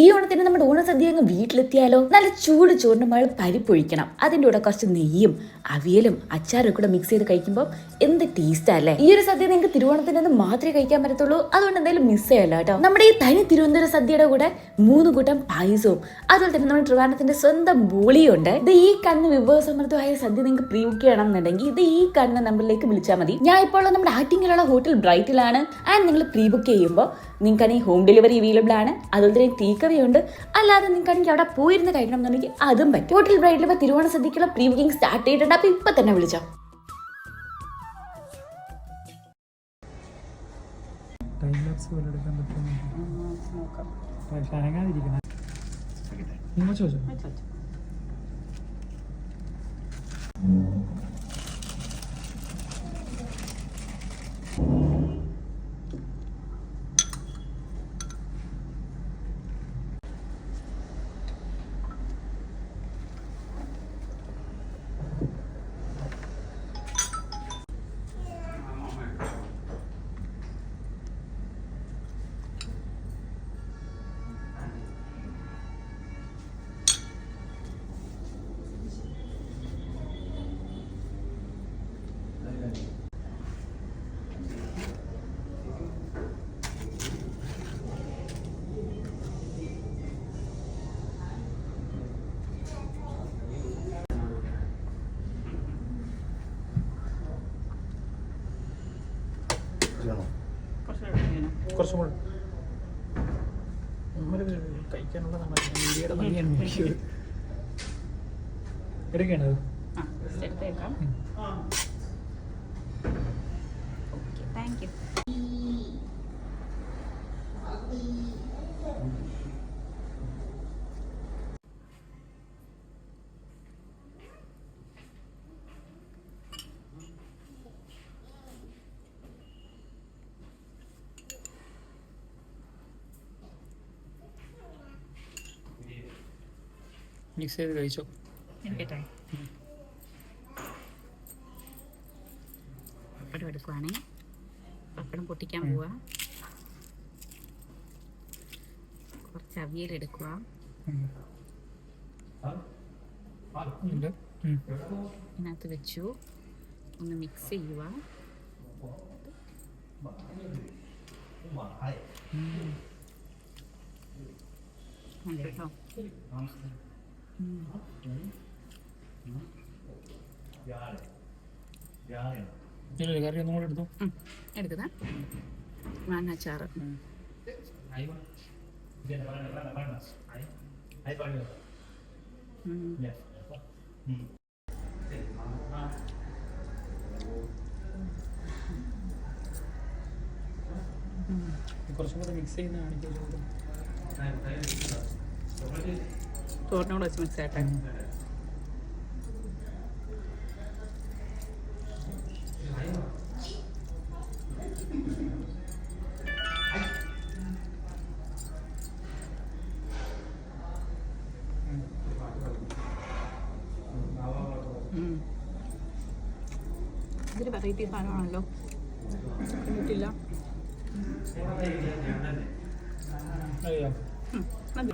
ഈ ഓണത്തിന് നമ്മുടെ ഓണസദ്യ അങ്ങ് വീട്ടിലെത്തിയാലോ? നല്ല ചൂട് ചോറിന് മഴ പരിപ്പൊഴിക്കണം. അതിന്റെ കൂടെ കുറച്ച് നെയ്യും അവിയലും അച്ചാറും കൂടെ മിക്സ് ചെയ്ത് കഴിക്കുമ്പോൾ എന്ത് ടേസ്റ്റാ അല്ലേ? ഈ ഒരു സദ്യ നിങ്ങൾക്ക് തിരുവോണത്തിന് അന്ന് മാത്രമേ കഴിക്കാൻ പറ്റത്തുള്ളൂ. അതുകൊണ്ട് എന്തായാലും മിസ് ചെയ്യല്ലോ കേട്ടോ. നമ്മുടെ ഈ തനി തിരുവനന്തപുരം സദ്യയുടെ കൂടെ മൂന്ന് കൂട്ടം പായസവും അതുപോലെ തന്നെ നമ്മുടെ ട്രിവാൻഡത്തിന്റെ സ്വന്തം ബോളിയും ഉണ്ട്. ഇത് ഈ കണ്ണ് വിഭവസമൃദ്ധമായ സദ്യ നിങ്ങൾക്ക് പ്രീ ബുക്ക് ചെയ്യണം എന്നുണ്ടെങ്കിൽ ഇത് ഈ കണ്ണ് നമ്പറിലേക്ക് വിളിച്ചാൽ മതി. ഞാൻ ഇപ്പോൾ നമ്മുടെ ആറ്റിങ്ങിലുള്ള ഹോട്ടൽ ബ്രൈറ്റിലാണ്. ആൻഡ് നിങ്ങൾ പ്രീ ബുക്ക് ചെയ്യുമ്പോൾ നിങ്ങൾക്കാണെങ്കിൽ ഹോം ഡെലിവറി അവൈലബിൾ ആണ്. അതുപോലെ തന്നെ ടേക്കവേ ഉണ്ട് അല്ലാതെ നിങ്ങൾക്കാണെങ്കിൽ അവിടെ പോയിരുന്ന് കഴിക്കണം എന്നുണ്ടെങ്കിൽ അതും പറ്റും. ഹോട്ടൽ ബ്രൈഡിൽ ഇപ്പോൾ തിരുവോണ സദ്യക്കുള്ള പ്രീ ബുക്കിംഗ് സ്റ്റാർട്ട് ചെയ്തിട്ടുണ്ട്. അപ്പോൾ ഇപ്പം തന്നെ വിളിച്ചോ. ടൈം കുറച്ചും കൂടെ നമ്മൾ കഴിക്കാനുള്ളതാണ് ഇന്ത്യയുടെ ഭംഗിയാണ്. എടുക്കണത് എടുത്തേക്കാം. താങ്ക് യു മിക്സ് ചെയ്ത് കഴിച്ചോ എടുക്കട്ടെ പപ്പടം എടുക്കുവാണേ പപ്പടം പൊട്ടിക്കാൻ പോവാ കുറച്ച് അവിയൽ എടുക്കുക. ഇതിനകത്ത് വെച്ചു ഒന്ന് മിക്സ് ചെയ്യുക കേട്ടോ കറി ഒന്നും കൂടെ എടുത്തു. എടുക്കുന്നേ. മാങ്ങാച്ചാറ്. കുറച്ചും കൂടെ മിക്സ് ചെയ്യുന്ന കാണിക്കുമല്ലോ ചോറിനോട് വെച്ച് മിക്സ് ആട്ടെ. ഇതൊരു വെറൈറ്റി സാധനമാണല്ലോ മതി.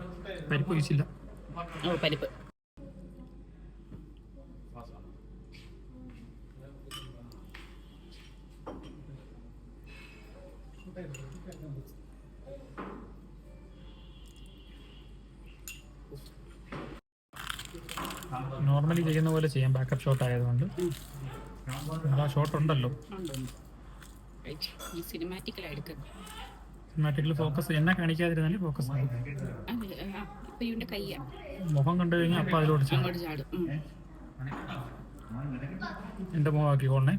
പരിപ്പ് ഒഴിച്ചില്ല. ഓ പരിപ്പ് നോർമലി ചെയ്യുന്ന പോലെ ചെയ്യാം. ബാക്കപ്പ് ഷോട്ട് ആയതുകൊണ്ട്. ആ ഷോട്ട് ഉണ്ടല്ലോ. സിനിമാറ്റിക്കൽ ഉണ്ട്. സിനിമാറ്റിക്കിൽ ഫോക്കസ് എന്നെ കാണിക്കാതിരുന്നാലും ഫോക്കസ് മുഖം കണ്ടു കഴിഞ്ഞാൽ അപ്പം അതിലോട്ട് ചാടും. ഉം. എന്റെ മുഖമാക്കി കൊള്ളേ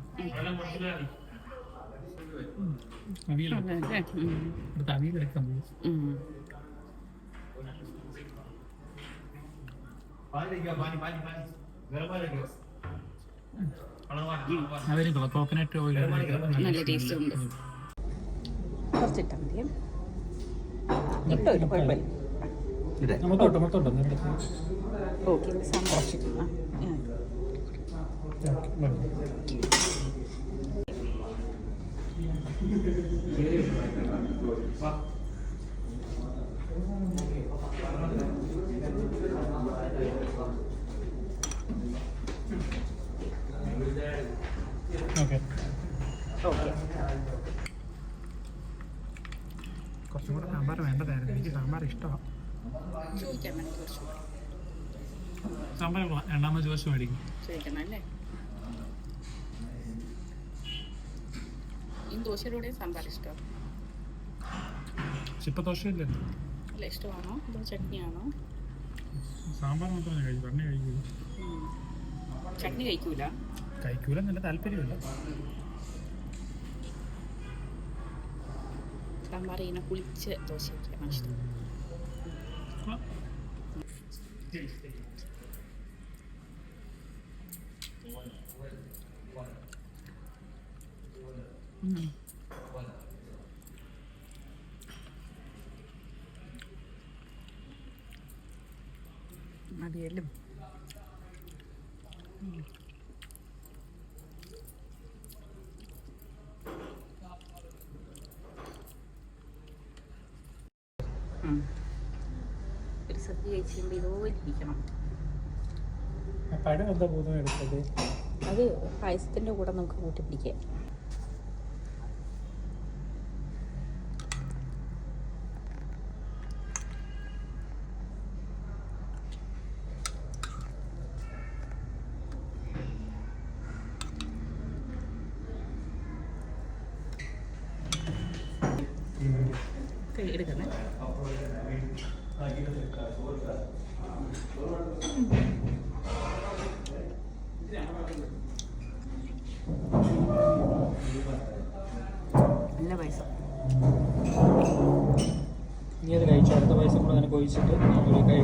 ഉം. അവരും കോക്കനട്ട് ഓയിൽ നല്ല ടേസ്റ്റ് ഉണ്ട്. കുറച്ചിട്ടാ മതിയേ ഇട്ടോ ഇട്ടോ കുഴപ്പമില്ല ഓക്കെ മൊത്തം ഉണ്ടോ ഓക്കെ ആ. ഇഷ്ടമാണ്. രണ്ടാമത് ചോദിച്ചു മേടിക്കും ഈ ദോശയുടെ സാമ്പാർ ഇഷ്ടം പക്ഷെ ഇപ്പം ദോശയില്ലേ അല്ല ഇഷ്ടമാണോ അതോ ചട്നിയാണോ സാമ്പാർ മാത്രമേ കഴിക്കൂ കഴിക്കൂല ഉം. ചട്നി കഴിക്കൂല കഴിക്കൂല നല്ല താല്പര്യമില്ല സാമ്പാർ ഇങ്ങനെ പുളിച്ച് ദോശയൊക്കെയാണ് ഇഷ്ടം. മതിയല്ലോ. ഒരു സദ്യ കഴിച്ച് കഴിയുമ്പോൾ ഇതുപോലെ ഇരിക്കണം ആ പഴം എന്താ പോകുന്നത് എടുത്തത്? അത് പായസത്തിന്റെ കൂടെ നമുക്ക് കൂട്ടി പിടിക്കാം. കൈ നല്ല പൈസ. ഇനി അത് കഴിച്ചു അടുത്ത പൈസ കൂടെ അങ്ങനെ ഒഴിച്ചിട്ട് നമ്മൾ കൈ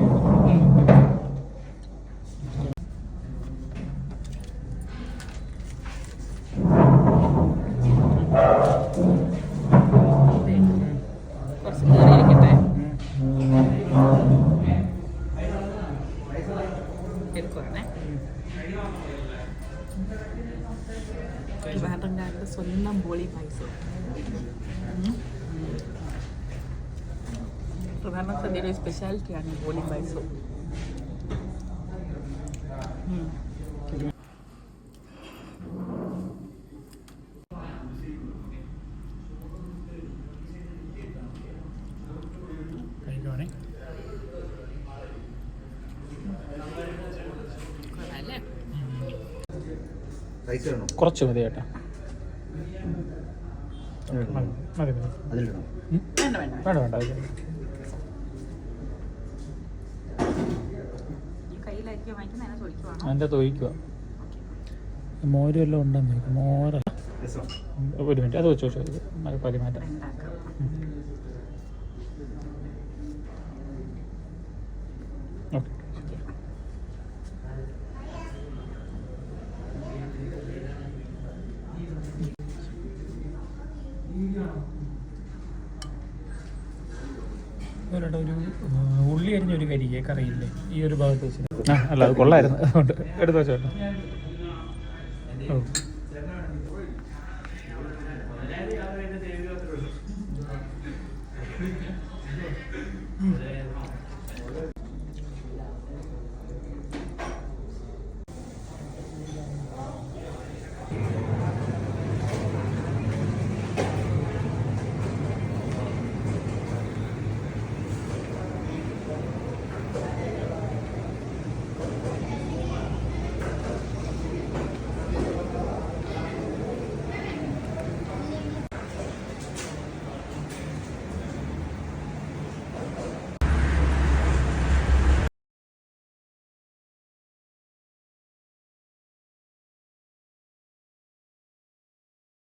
ട്രിവാൻഡ്രംകാരുടെ സ്വന്തം ബോളി പായസം. ട്രിവാൻഡ്രം സദ്യയുടെ സ്പെഷ്യാലിറ്റിയാണ് ബോളി പായസം. കുറച്ച് മതി ചേട്ടാ. മതി മതി. വേണ്ട വേണ്ട. അതിന്റെ തൊഴിക്കുക മോരും എല്ലാം ഉണ്ടെന്ന് ചോദിക്കും. മോര ഒരു മിനിറ്റ് അത് വെച്ച് വെച്ചു പരിമാറ്റം. ഓക്കെ. ഒരെടാ ഒരു ഉള്ളി അരിഞ്ഞ ഒരു കരിക്ക് കറിയില്ലേ? ഈ ഒരു ഭാഗത്ത് വെച്ചിട്ട്. അല്ല അത് കൊള്ളായിരുന്നു. എടുത്തു വെച്ചോട്ടോ. ഓ.